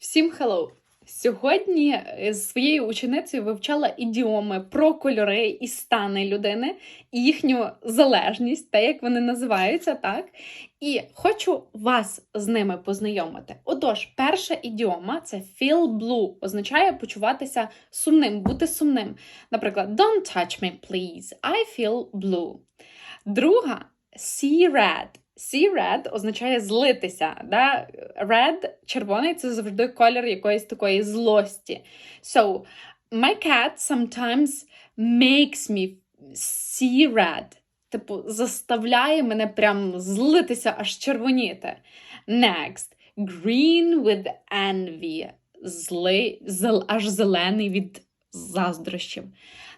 Всім hello! Сьогодні е, з своєю ученицею вивчала ідіоми про кольори і стани людини, і їхню залежність, те, як вони називаються, так? І хочу вас з ними познайомити. Отож, перша ідіома це feel blue, означає почуватися сумним, бути сумним. Наприклад, don't touch me, please. I feel blue. Друга see red. See red означає злитися. Да? Red, червоний це завжди колір якоїсь такої злості. So, my cat sometimes makes me see red. Типу, заставляє мене прям злитися, аж червоніти. Next, green with envy. Зли, зел, аж зелений від заздрощів.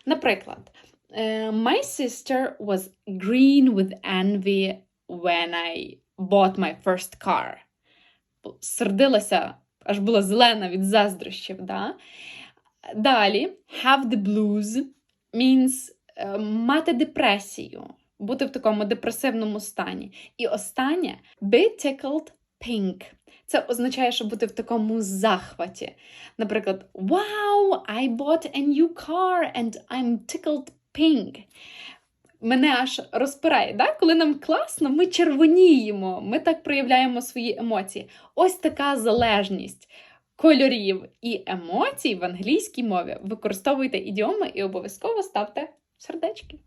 Наприклад, е, My sister was green with envy when I bought my first car. Сердилася, аж була зелена від заздрощів. Да? Далі, have the blues means е, мати депресію, бути в такому депресивному стані. І останнє be tickled pink. Це означає, що бути в такому захваті. Наприклад, Wow, I bought a new car and I'm tickled pink. Мене аж розпирає. Да? Коли нам класно, ми червоніємо, ми так проявляємо свої емоції. Ось така залежність кольорів і емоцій в англійській мові. Використовуйте ідіоми і обов'язково ставте сердечки.